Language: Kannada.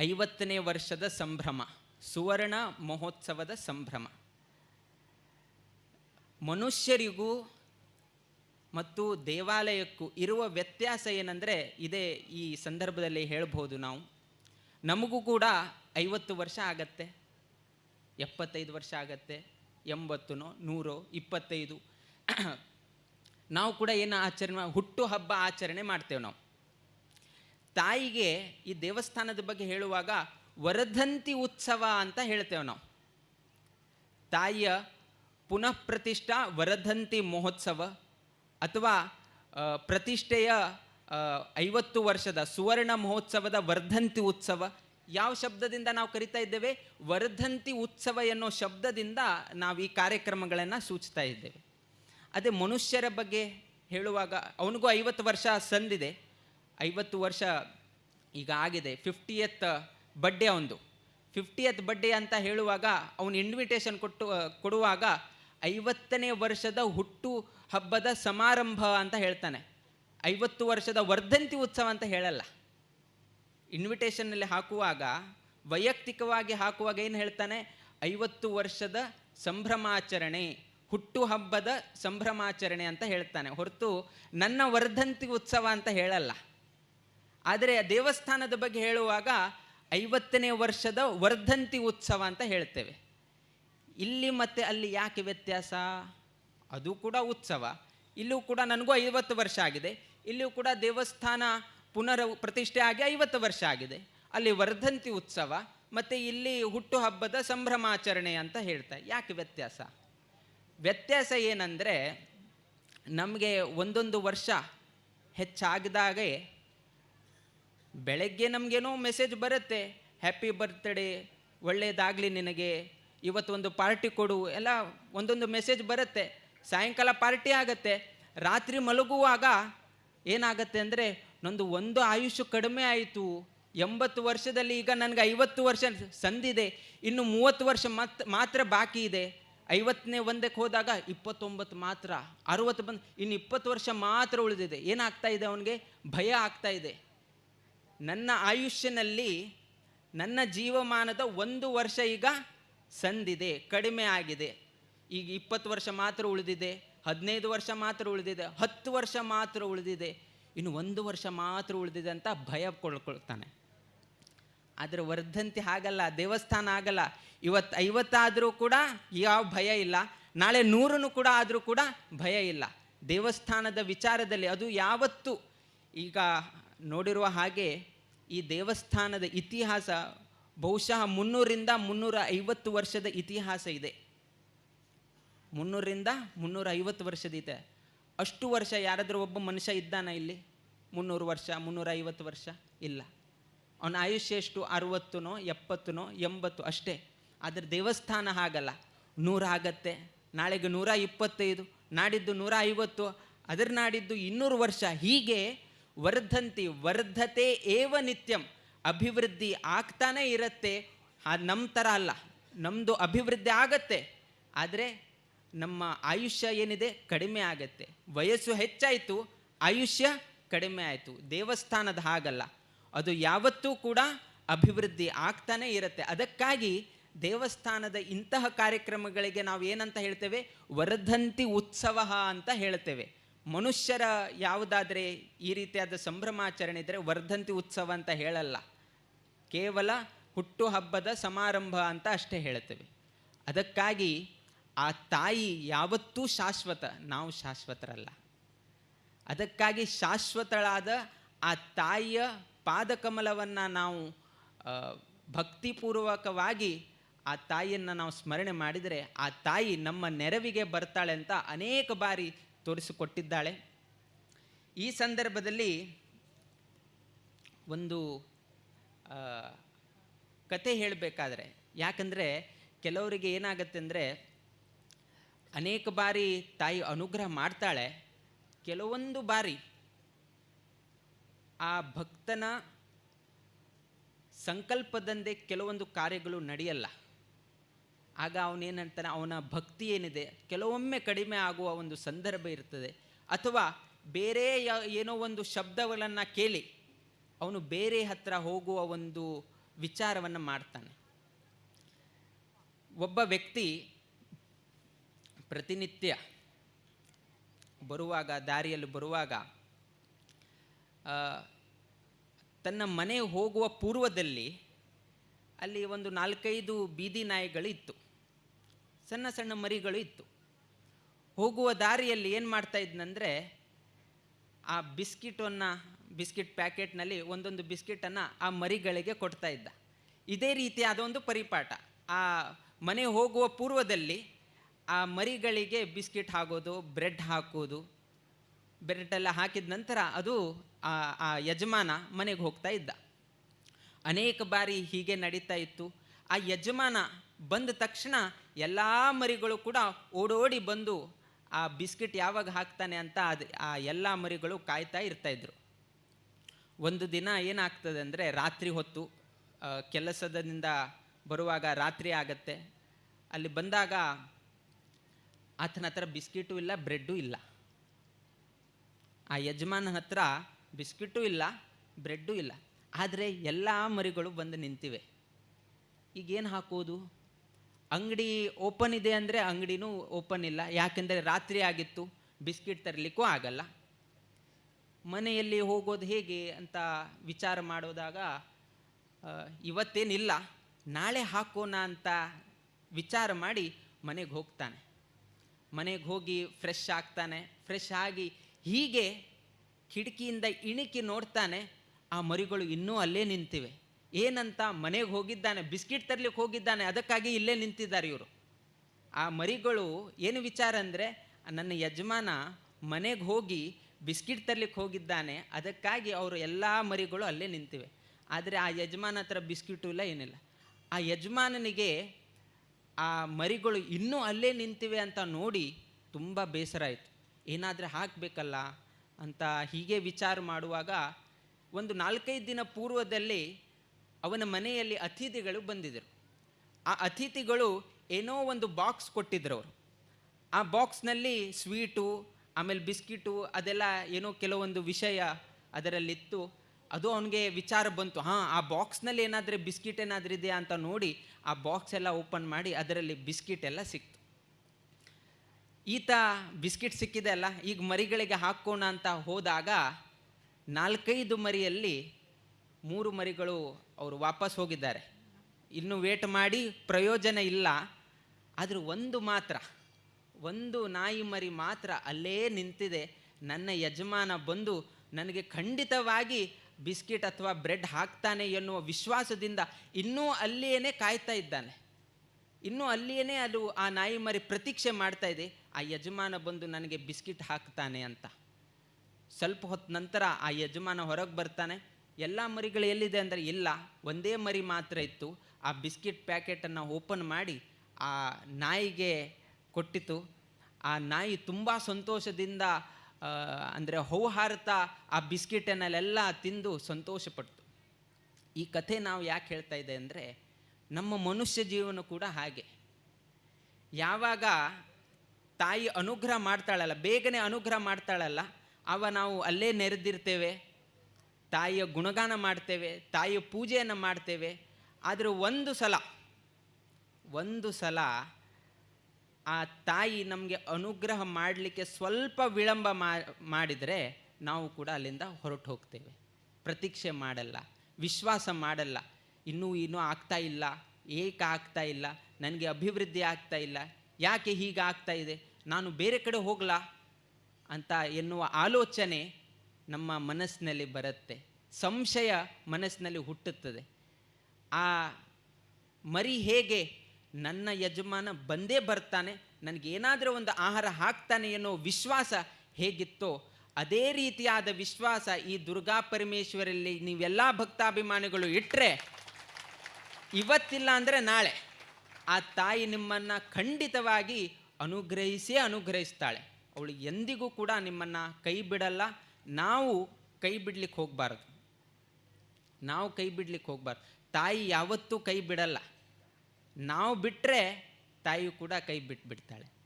ಐವತ್ತನೇ ವರ್ಷದ ಸಂಭ್ರಮ, ಸುವರ್ಣ ಮಹೋತ್ಸವದ ಸಂಭ್ರಮ. ಮನುಷ್ಯರಿಗೂ ಮತ್ತು ದೇವಾಲಯಕ್ಕೂ ಇರುವ ವ್ಯತ್ಯಾಸ ಏನಂದರೆ ಇದೇ ಈ ಸಂದರ್ಭದಲ್ಲಿ ಹೇಳ್ಬೋದು ನಾವು. ನಮಗೂ ಕೂಡ ಐವತ್ತು ವರ್ಷ ಆಗತ್ತೆ, ಎಪ್ಪತ್ತೈದು ವರ್ಷ ಆಗತ್ತೆ, ಎಂಬತ್ತುನೋ, ನೂರೋ, ಇಪ್ಪತ್ತೈದು. ನಾವು ಕೂಡ ಏನು ಆಚರಣೆ, ಹುಟ್ಟು ಹಬ್ಬ ಆಚರಣೆ ಮಾಡ್ತೇವೆ ನಾವು. ತಾಯಿಗೆ ಈ ದೇವಸ್ಥಾನದ ಬಗ್ಗೆ ಹೇಳುವಾಗ ವರದಂತಿ ಉತ್ಸವ ಅಂತ ಹೇಳ್ತೇವೆ ನಾವು. ತಾಯಿಯ ಪುನಃ ಪ್ರತಿಷ್ಠಾ ವರದಂತಿ ಮಹೋತ್ಸವ ಅಥವಾ ಪ್ರತಿಷ್ಠೆಯ ಐವತ್ತು ವರ್ಷದ ಸುವರ್ಣ ಮಹೋತ್ಸವದ ವರ್ಧಂತಿ ಉತ್ಸವ ಯಾವ ಶಬ್ದದಿಂದ ನಾವು ಕರಿತಾ ಇದ್ದೇವೆ? ವರ್ಧಂತಿ ಉತ್ಸವ ಎನ್ನೋ ಶಬ್ದದಿಂದ ನಾವು ಈ ಕಾರ್ಯಕ್ರಮಗಳನ್ನು ಸೂಚಿಸ್ತಾ ಇದ್ದೇವೆ. ಅದೇ ಮನುಷ್ಯರ ಬಗ್ಗೆ ಹೇಳುವಾಗ ಅವನಿಗೂ ಐವತ್ತು ವರ್ಷ ಸಂದಿದೆ. ಐವತ್ತು ವರ್ಷ ಈಗ ಆಗಿದೆ. ಫಿಫ್ಟಿಯತ್ ಬಡ್ಡೆ ಅವನದು ಫಿಫ್ಟಿಯತ್ ಬಡ್ಡೆ ಅಂತ ಹೇಳುವಾಗ ಅವನು ಇನ್ವಿಟೇಷನ್ ಕೊಟ್ಟು, ಕೊಡುವಾಗ ಐವತ್ತನೇ ವರ್ಷದ ಹುಟ್ಟು ಹಬ್ಬದ ಸಮಾರಂಭ ಅಂತ ಹೇಳ್ತಾನೆ. ಐವತ್ತು ವರ್ಷದ ವರ್ಧಂತಿ ಉತ್ಸವ ಅಂತ ಹೇಳಲ್ಲ. ಇನ್ವಿಟೇಷನ್ನಲ್ಲಿ ಹಾಕುವಾಗ, ವೈಯಕ್ತಿಕವಾಗಿ ಹಾಕುವಾಗ ಏನು ಹೇಳ್ತಾನೆ? ಐವತ್ತು ವರ್ಷದ ಸಂಭ್ರಮಾಚರಣೆ, ಹುಟ್ಟು ಹಬ್ಬದ ಸಂಭ್ರಮಾಚರಣೆ ಅಂತ ಹೇಳ್ತಾನೆ. ಹೊರತು ನನ್ನ ವರ್ಧಂತಿ ಉತ್ಸವ ಅಂತ ಹೇಳಲ್ಲ. ಆದರೆ ದೇವಸ್ಥಾನದ ಬಗ್ಗೆ ಹೇಳುವಾಗ ಐವತ್ತನೇ ವರ್ಷದ ವರ್ಧಂತಿ ಉತ್ಸವ ಅಂತ ಹೇಳ್ತೇವೆ. ಇಲ್ಲಿ ಮತ್ತೆ ಅಲ್ಲಿ ಯಾಕೆ ವ್ಯತ್ಯಾಸ? ಅದು ಕೂಡ ಉತ್ಸವ. ಇಲ್ಲೂ ಕೂಡ ನನಗೂ ಐವತ್ತು ವರ್ಷ ಆಗಿದೆ. ಇಲ್ಲಿಯೂ ಕೂಡ ದೇವಸ್ಥಾನ ಪುನರ್ ಪ್ರತಿಷ್ಠೆ ಆಗಿ ಐವತ್ತು ವರ್ಷ ಆಗಿದೆ. ಅಲ್ಲಿ ವರ್ಧಂತಿ ಉತ್ಸವ, ಮತ್ತು ಇಲ್ಲಿ ಹುಟ್ಟು ಹಬ್ಬದ ಸಂಭ್ರಮಾಚರಣೆ ಅಂತ ಹೇಳ್ತಾ, ಯಾಕೆ ವ್ಯತ್ಯಾಸ? ವ್ಯತ್ಯಾಸ ಏನಂದರೆ ನಮಗೆ ಒಂದೊಂದು ವರ್ಷ ಹೆಚ್ಚಾಗಿದಾಗೆ ಬೆಳಗ್ಗೆ ನಮಗೇನೋ ಮೆಸೇಜ್ ಬರುತ್ತೆ ಹ್ಯಾಪಿ ಬರ್ತ್ಡೇ ಒಳ್ಳೆಯದಾಗಲಿ ನಿನಗೆ. ಇವತ್ತು ಒಂದು ಪಾರ್ಟಿ ಕೊಡು. ಎಲ್ಲ ಒಂದೊಂದು ಮೆಸೇಜ್ ಬರುತ್ತೆ. ಸಾಯಂಕಾಲ ಪಾರ್ಟಿ ಆಗತ್ತೆ. ರಾತ್ರಿ ಮಲಗುವಾಗ ಏನಾಗತ್ತೆ ಅಂದರೆ, ನಂದು ಒಂದು ಆಯುಷ್ಯ ಕಡಿಮೆ ಆಯಿತು. ಎಂಬತ್ತು ವರ್ಷದಲ್ಲಿ ಈಗ ನನಗೆ ಐವತ್ತು ವರ್ಷ ಸಂದಿದೆ. ಇನ್ನು ಮೂವತ್ತು ವರ್ಷ ಮತ್, ಮಾತ್ರ ಬಾಕಿ ಇದೆ. ಐವತ್ತನೇ ಒಂದಕ್ಕೆ ಹೋದಾಗ ಇಪ್ಪತ್ತೊಂಬತ್ತು ಮಾತ್ರ. ಅರುವತ್ತು ಬಂದು, ಇನ್ನು ಇಪ್ಪತ್ತು ವರ್ಷ ಮಾತ್ರ ಉಳಿದಿದೆ. ಏನಾಗ್ತಾ ಇದೆ ಅವನಿಗೆ? ಭಯ ಆಗ್ತಾ ಇದೆ. ನನ್ನ ಆಯುಷ್ಯನಲ್ಲಿ ನನ್ನ ಜೀವಮಾನದ ಒಂದು ವರ್ಷ ಈಗ ಸಂದಿದೆ, ಕಡಿಮೆ ಆಗಿದೆ. ಈಗ ಇಪ್ಪತ್ತು ವರ್ಷ ಮಾತ್ರ ಉಳಿದಿದೆ, ಹದಿನೈದು ವರ್ಷ ಮಾತ್ರ ಉಳಿದಿದೆ, ಹತ್ತು ವರ್ಷ ಮಾತ್ರ ಉಳಿದಿದೆ. ಇನ್ನು ಒಂದು ವರ್ಷ ಮಾತ್ರ ಉಳಿದಿದೆ ಅಂತ ಭಯ ಕೊಳ್ಕೊಳ್ತಾನೆ ಆದರೆ ವರ್ಧಂತಿ ಹಾಗಲ್ಲ, ದೇವಸ್ಥಾನ ಆಗಲ್ಲ. ಇವತ್ತು ಐವತ್ತಾದರೂ ಕೂಡ ಯಾವ ಭಯ ಇಲ್ಲ. ನಾಳೆ ನೂರನ್ನು ಕೂಡ ಆದರೂ ಕೂಡ ಭಯ ಇಲ್ಲ. ದೇವಸ್ಥಾನದ ವಿಚಾರದಲ್ಲಿ ಅದು ಯಾವತ್ತು ಈಗ ನೋಡಿರುವ ಹಾಗೆ ಈ ದೇವಸ್ಥಾನದ ಇತಿಹಾಸ ಬಹುಶಃ ಮುನ್ನೂರಿಂದ ಮುನ್ನೂರ ಐವತ್ತು ವರ್ಷದ ಇತಿಹಾಸ ಇದೆ. ಮುನ್ನೂರಿಂದ ಮುನ್ನೂರ ಐವತ್ತು ವರ್ಷದ ಇದೆ ಅಷ್ಟು ವರ್ಷ ಯಾರಾದರೂ ಒಬ್ಬ ಮನುಷ್ಯ ಇದ್ದಾನ ಇಲ್ಲಿ? ಮುನ್ನೂರು ವರ್ಷ ಮುನ್ನೂರ ಐವತ್ತು ವರ್ಷ? ಇಲ್ಲ. ಅವನ ಆಯುಷ್ಯ ಎಷ್ಟು? ಅರುವತ್ತುನೋ, ಎಪ್ಪತ್ತುನೋ, ಎಂಬತ್ತು ಅಷ್ಟೇ. ಆದರೆ ದೇವಸ್ಥಾನ ಹಾಗಲ್ಲ. ನೂರ ಆಗತ್ತೆ ನಾಳೆಗೆ ನೂರ ಇಪ್ಪತ್ತೈದು, ನಾಡಿದ್ದು ನೂರ ಐವತ್ತು, ಅದರ ನಾಡಿದ್ದು ಇನ್ನೂರು ವರ್ಷ. ಹೀಗೆ ವರ್ಧಂತಿ, ವರ್ಧತೆ ಏವ ನಿತ್ಯಂ. ಅಭಿವೃದ್ಧಿ ಆಗ್ತಾನೇ ಇರುತ್ತೆ ನಮ್ಮ ಥರ ಅಲ್ಲ. ನಮ್ಮದು ಅಭಿವೃದ್ಧಿ ಆಗತ್ತೆ, ಆದರೆ ನಮ್ಮ ಆಯುಷ್ಯ ಏನಿದೆ? ಕಡಿಮೆ ಆಗತ್ತೆ. ವಯಸ್ಸು ಹೆಚ್ಚಾಯಿತು, ಆಯುಷ್ಯ ಕಡಿಮೆ ಆಯಿತು. ದೇವಸ್ಥಾನದ ಹಾಗಲ್ಲ. ಅದು ಯಾವತ್ತೂ ಕೂಡ ಅಭಿವೃದ್ಧಿ ಆಗ್ತಾನೆ ಇರುತ್ತೆ. ಅದಕ್ಕಾಗಿ ದೇವಸ್ಥಾನದ ಇಂತಹ ಕಾರ್ಯಕ್ರಮಗಳಿಗೆ ನಾವು ಏನಂತ ಹೇಳ್ತೇವೆ? ವರ್ಧಂತಿ ಉತ್ಸವ ಅಂತ ಹೇಳ್ತೇವೆ. ಮನುಷ್ಯರ ಯಾವುದಾದರೆ ಈ ರೀತಿಯಾದ ಸಂಭ್ರಮಾಚರಣೆ ಇದ್ದರೆ ವರ್ಧಂತಿ ಉತ್ಸವ ಅಂತ ಹೇಳಲ್ಲ. ಕೇವಲ ಹುಟ್ಟುಹಬ್ಬದ ಸಮಾರಂಭ ಅಂತ ಅಷ್ಟೇ ಹೇಳ್ತೇವೆ. ಅದಕ್ಕಾಗಿ ಆ ತಾಯಿ ಯಾವತ್ತೂ ಶಾಶ್ವತ, ನಾವು ಶಾಶ್ವತರಲ್ಲ. ಅದಕ್ಕಾಗಿ ಶಾಶ್ವತಳಾದ ಆ ತಾಯಿಯ ಪಾದಕಮಲವನ್ನು ನಾವು ಭಕ್ತಿಪೂರ್ವಕವಾಗಿ ಆ ತಾಯಿಯನ್ನು ನಾವು ಸ್ಮರಣೆ ಮಾಡಿದರೆ ಆ ತಾಯಿ ನಮ್ಮ ನೆರವಿಗೆ ಬರ್ತಾಳೆ ಅಂತ ಅನೇಕ ಬಾರಿ ತೋರಿಸಿಕೊಟ್ಟಿದ್ದಾಳೆ. ಈ ಸಂದರ್ಭದಲ್ಲಿ ಒಂದು ಕತೆ ಹೇಳಬೇಕಾದ್ರೆ. ಯಾಕಂದರೆ ಕೆಲವರಿಗೆ ಏನಾಗತ್ತೆ ಅಂದರೆ, ಅನೇಕ ಬಾರಿ ತಾಯಿ ಅನುಗ್ರಹ ಮಾಡ್ತಾಳೆ. ಕೆಲವೊಂದು ಬಾರಿ ಆ ಭಕ್ತನ ಸಂಕಲ್ಪದಂತೆ ಕೆಲವೊಂದು ಕಾರ್ಯಗಳು ನಡೆಯಲ್ಲ. ಆಗ ಅವನೇನಂತಾನೆ, ಅವನ ಭಕ್ತಿ ಏನಿದೆ, ಕೆಲವೊಮ್ಮೆ ಕಡಿಮೆ ಆಗುವ ಒಂದು ಸಂದರ್ಭ ಇರ್ತದೆ. ಅಥವಾ ಬೇರೆ ಏನೋ ಒಂದು ಶಬ್ದಗಳನ್ನು ಕೇಳಿ, ಅವನು ಬೇರೆ ಹತ್ರ ಹೋಗುವ ಒಂದು ವಿಚಾರವನ್ನು ಮಾಡ್ತಾನೆ. ಒಬ್ಬ ವ್ಯಕ್ತಿ ಪ್ರತಿನಿತ್ಯ ಬರುವಾಗ, ದಾರಿಯಲ್ಲಿ ಬರುವಾಗ ತನ್ನ ಮನೆ ಹೋಗುವ ಪೂರ್ವದಲ್ಲಿ ಅಲ್ಲಿ ಒಂದು ನಾಲ್ಕೈದು ಬೀದಿ ನಾಯಿಗಳು ಇತ್ತು ಸಣ್ಣ ಸಣ್ಣ ಮರಿಗಳು ಇತ್ತು. ಹೋಗುವ ದಾರಿಯಲ್ಲಿ ಏನು ಮಾಡ್ತಾ ಇದ್ನಂದರೆ, ಆ ಬಿಸ್ಕಿಟನ್ನು, ಬಿಸ್ಕಿಟ್ ಪ್ಯಾಕೆಟ್ನಲ್ಲಿ ಒಂದೊಂದು ಬಿಸ್ಕಿಟನ್ನು ಆ ಮರಿಗಳಿಗೆ ಕೊಡ್ತಾ ಇದ್ದ. ಇದೇ ರೀತಿಯಾದ ಒಂದು ಪರಿಪಾಠ. ಆ ಮನೆ ಹೋಗುವ ಪೂರ್ವದಲ್ಲಿ ಆ ಮರಿಗಳಿಗೆ ಬಿಸ್ಕಿಟ್ ಹಾಕೋದು, ಬ್ರೆಡ್ ಹಾಕೋದು ಬ್ರೆಡ್ಡೆಲ್ಲ ಹಾಕಿದ ನಂತರ ಅದು ಆ ಯಜಮಾನ ಮನೆಗೆ ಹೋಗ್ತಾ ಇದ್ದ. ಅನೇಕ ಬಾರಿ ಹೀಗೆ ನಡೀತಾ ಇತ್ತು. ಆ ಯಜಮಾನ ಬಂದ ತಕ್ಷಣ ಎಲ್ಲ ಮರಿಗಳು ಕೂಡ ಓಡೋಡಿ ಬಂದು ಆ ಬಿಸ್ಕಿಟ್ ಯಾವಾಗ ಹಾಕ್ತಾನೆ ಅಂತ ಅದು ಆ ಎಲ್ಲ ಮರಿಗಳು ಕಾಯ್ತಾ ಇರ್ತಾ ಇದ್ರು. ಒಂದು ದಿನ ಏನಾಗ್ತದೆ ಅಂದರೆ ರಾತ್ರಿ ಹೊತ್ತು ಕೆಲಸದಿಂದ ಬರುವಾಗ ರಾತ್ರಿ ಆಗತ್ತೆ. ಅಲ್ಲಿ ಬಂದಾಗ ಆತನ ಹತ್ರ ಬಿಸ್ಕಿಟು ಇಲ್ಲ, ಬ್ರೆಡ್ಡು ಇಲ್ಲ. ಆ ಯಜಮಾನ ಹತ್ರ ಬಿಸ್ಕಿಟು ಇಲ್ಲ, ಬ್ರೆಡ್ಡು ಇಲ್ಲ. ಆದರೆ ಎಲ್ಲ ಮರಿಗಳು ಬಂದು ನಿಂತಿವೆ. ಈಗೇನು ಹಾಕೋದು? ಅಂಗಡಿ ಓಪನ್ ಇದೆ ಅಂದರೆ ಅಂಗಡಿನೂ ಓಪನ್ ಇಲ್ಲ. ಯಾಕೆಂದರೆ ರಾತ್ರಿ ಆಗಿತ್ತು, ಬಿಸ್ಕಿಟ್ ತರಲಿಕ್ಕೂ ಆಗಲ್ಲ. ಮನೆಯಲ್ಲಿ ಹೋಗೋದು ಹೇಗೆ ಅಂತ ವಿಚಾರ ಮಾಡೋದಾಗ ಇವತ್ತೇನಿಲ್ಲ, ನಾಳೆ ಹಾಕೋಣ ಅಂತ ವಿಚಾರ ಮಾಡಿ ಮನೆಗೆ ಹೋಗ್ತಾನೆ. ಮನೆಗೆ ಹೋಗಿ ಫ್ರೆಶ್ ಆಗ್ತಾನೆ. ಫ್ರೆಶ್ ಆಗಿ ಹೀಗೆ ಕಿಟಕಿಯಿಂದ ಇಣಿಕಿ ನೋಡ್ತಾನೆ. ಆ ಮರಿಗಳು ಇನ್ನೂ ಅಲ್ಲೇ ನಿಂತಿವೆ. ಏನಂತ ಮನೆಗೆ ಹೋಗಿದ್ದಾನೆ, ಬಿಸ್ಕಿಟ್ ತರ್ಲಿಕ್ಕೆ ಹೋಗಿದ್ದಾನೆ, ಅದಕ್ಕಾಗಿ ಇಲ್ಲೇ ನಿಂತಿದ್ದಾರೆ ಇವರು. ಆ ಮರಿಗಳು ಏನು ವಿಚಾರ ಅಂದರೆ, ನನ್ನ ಯಜಮಾನ ಮನೆಗೆ ಹೋಗಿ ಬಿಸ್ಕಿಟ್ ತರ್ಲಿಕ್ಕೆ ಹೋಗಿದ್ದಾನೆ, ಅದಕ್ಕಾಗಿ ಅವರು ಎಲ್ಲ ಮರಿಗಳು ಅಲ್ಲೇ ನಿಂತಿವೆ. ಆದರೆ ಆ ಯಜಮಾನ ಹತ್ರ ಬಿಸ್ಕಿಟು ಇಲ್ಲ, ಏನಿಲ್ಲ. ಆ ಯಜಮಾನನಿಗೆ ಆ ಮರಿಗಳು ಇನ್ನೂ ಅಲ್ಲೇ ನಿಂತಿವೆ ಅಂತ ನೋಡಿ ತುಂಬ ಬೇಸರ ಆಯಿತು. ಏನಾದರೂ ಹಾಕಬೇಕಲ್ಲ ಅಂತ ಹೀಗೆ ವಿಚಾರ ಮಾಡುವಾಗ ಒಂದು ನಾಲ್ಕೈದು ದಿನ ಪೂರ್ವದಲ್ಲಿ ಅವನ ಮನೆಯಲ್ಲಿ ಅತಿಥಿಗಳು ಬಂದಿದ್ದರು. ಆ ಅತಿಥಿಗಳು ಏನೋ ಒಂದು ಬಾಕ್ಸ್ ಕೊಟ್ಟಿದ್ರು ಅವರು. ಆ ಬಾಕ್ಸ್ನಲ್ಲಿ ಸ್ವೀಟು ಆಮೇಲೆ ಬಿಸ್ಕಿಟು ಅದೆಲ್ಲ ಏನೋ ಕೆಲವೊಂದು ವಿಷಯ ಅದರಲ್ಲಿತ್ತು. ಅದು ಅವನಿಗೆ ವಿಚಾರ ಬಂತು. ಹಾಂ, ಆ ಬಾಕ್ಸ್ನಲ್ಲಿ ಏನಾದರೂ ಬಿಸ್ಕಿಟ್ ಏನಾದರೂ ಇದೆಯಾ ಅಂತ ನೋಡಿ ಆ ಬಾಕ್ಸ್ ಎಲ್ಲ ಓಪನ್ ಮಾಡಿ ಅದರಲ್ಲಿ ಬಿಸ್ಕಿಟ್ ಎಲ್ಲ ಸಿಕ್ತು. ಈತ ಬಿಸ್ಕಿಟ್ ಸಿಕ್ಕಿದೆ ಅಲ್ಲ, ಈಗ ಮರಿಗಳಿಗೆ ಹಾಕೋಣ ಅಂತ ಹೋದಾಗ ನಾಲ್ಕೈದು ಮರಿಯಲ್ಲಿ ಮೂರು ಮರಿಗಳು ಅವರು ವಾಪಸ್ ಹೋಗಿದ್ದಾರೆ. ಇನ್ನು ವೇಟ್ ಮಾಡಿ ಪ್ರಯೋಜನ ಇಲ್ಲ. ಆದರೂ ಒಂದು ಮಾತ್ರ, ಒಂದು ನಾಯಿ ಮರಿ ಮಾತ್ರ ಅಲ್ಲೇ ನಿಂತಿದೆ. ನನ್ನ ಯಜಮಾನ ಬಂದು ನನಗೆ ಖಂಡಿತವಾಗಿ ಬಿಸ್ಕಿಟ್ ಅಥವಾ ಬ್ರೆಡ್ ಹಾಕ್ತಾನೆ ಎನ್ನುವ ವಿಶ್ವಾಸದಿಂದ ಇನ್ನೂ ಅಲ್ಲಿಯೇ ಕಾಯ್ತಾ ಇದ್ದಾನೆ. ಇನ್ನೂ ಅಲ್ಲಿಯೇ ಅದು ಆ ನಾಯಿ ಮರಿ ಪ್ರತೀಕ್ಷೆ ಮಾಡ್ತಾ ಇದೆ. ಆ ಯಜಮಾನ ಬಂದು ನನಗೆ ಬಿಸ್ಕಿಟ್ ಹಾಕ್ತಾನೆ ಅಂತ. ಸ್ವಲ್ಪ ಹೊತ್ತು ನಂತರ ಆ ಯಜಮಾನ ಹೊರಗೆ ಬರ್ತಾನೆ. ಎಲ್ಲ ಮರಿಗಳು ಎಲ್ಲಿದೆ ಅಂದರೆ ಇಲ್ಲ, ಒಂದೇ ಮರಿ ಮಾತ್ರ ಇತ್ತು. ಆ ಬಿಸ್ಕಿಟ್ ಪ್ಯಾಕೆಟನ್ನು ಓಪನ್ ಮಾಡಿ ಆ ನಾಯಿಗೆ ಕೊಟ್ಟಿತು. ಆ ನಾಯಿ ತುಂಬ ಸಂತೋಷದಿಂದ ಅಂದರೆ ಹೌಹಾರ್ತಾ ಆ ಬಿಸ್ಕಿಟನ್ನಲ್ಲೆಲ್ಲ ತಿಂದು ಸಂತೋಷಪಡ್ತು ಈ ಕಥೆ ನಾವು ಯಾಕೆ ಹೇಳ್ತಾ ಇದೆ ಅಂದರೆ, ನಮ್ಮ ಮನುಷ್ಯ ಜೀವನ ಕೂಡ ಹಾಗೆ. ಯಾವಾಗ ತಾಯಿ ಅನುಗ್ರಹ ಮಾಡ್ತಾಳಲ್ಲ, ಬೇಗನೆ ಅನುಗ್ರಹ ಮಾಡ್ತಾಳಲ್ಲ ಆವ ನಾವು ಅಲ್ಲೇ ನೆರೆದಿರ್ತೇವೆ. ತಾಯಿಯ ಗುಣಗಾನ ಮಾಡ್ತೇವೆ, ತಾಯಿಯ ಪೂಜೆಯನ್ನು ಮಾಡ್ತೇವೆ. ಆದರೆ ಒಂದು ಸಲ ಒಂದು ಸಲ ಆ ತಾಯಿ ನಮಗೆ ಅನುಗ್ರಹ ಮಾಡಲಿಕ್ಕೆ ಸ್ವಲ್ಪ ವಿಳಂಬ ಮಾಡಿದರೆ ನಾವು ಕೂಡ ಅಲ್ಲಿಂದ ಹೊರಟು ಹೋಗ್ತೇವೆ. ಪ್ರತೀಕ್ಷೆ ಮಾಡಲ್ಲ, ವಿಶ್ವಾಸ ಮಾಡಲ್ಲ. ಇನ್ನೂ ಇನ್ನೂ ಆಗ್ತಾ ಇಲ್ಲ, ಏಕೆ ಆಗ್ತಾ ಇಲ್ಲ, ನನಗೆ ಅಭಿವೃದ್ಧಿ ಆಗ್ತಾ ಇಲ್ಲ, ಯಾಕೆ ಹೀಗೆ ಆಗ್ತಾ ಇದೆ, ನಾನು ಬೇರೆ ಕಡೆ ಹೋಗಲಾ ಅಂತ ಎನ್ನುವ ಆಲೋಚನೆ ನಮ್ಮ ಮನಸ್ಸಿನಲ್ಲಿ ಬರುತ್ತೆ. ಸಂಶಯ ಮನಸ್ಸಿನಲ್ಲಿ ಹುಟ್ಟುತ್ತದೆ. ಆ ಮರಿ ಹೇಗೆ ನನ್ನ ಯಜಮಾನ ಬಂದೇ ಬರ್ತಾನೆ ನನಗೇನಾದರೂ ಒಂದು ಆಹಾರ ಹಾಕ್ತಾನೆ ಅನ್ನೋ ವಿಶ್ವಾಸ ಹೇಗಿತ್ತೋ, ಅದೇ ರೀತಿಯಾದ ವಿಶ್ವಾಸ ಈ ದುರ್ಗಾ ಪರಮೇಶ್ವರಲ್ಲಿ ನೀವೆಲ್ಲ ಭಕ್ತಾಭಿಮಾನಿಗಳು ಇಟ್ಟರೆ ಇವತ್ತಿಲ್ಲ ಅಂದರೆ ನಾಳೆ. ಆ ತಾಯಿ ನಿಮ್ಮನ್ನು ಖಂಡಿತವಾಗಿ ಅನುಗ್ರಹಿಸೇ ಅನುಗ್ರಹಿಸ್ತಾಳೆ. ಅವಳು ಎಂದಿಗೂ ಕೂಡ ನಿಮ್ಮನ್ನು ಕೈ ಬಿಡಲ್ಲ. ನಾವು ಕೈ ಬಿಡ್ಲಿಕ್ಕೆ ಹೋಗಬಾರ್ದು. ನಾವು ಕೈ ಬಿಡ್ಲಿಕ್ಕೆ ಹೋಗ್ಬಾರ್ದು. ತಾಯಿ ಯಾವತ್ತೂ ಕೈ ಬಿಡಲ್ಲ. ನಾವು ಬಿಟ್ಟರೆ ತಾಯಿಯು ಕೂಡ ಕೈ ಬಿಟ್ಬಿಡ್ತಾಳೆ.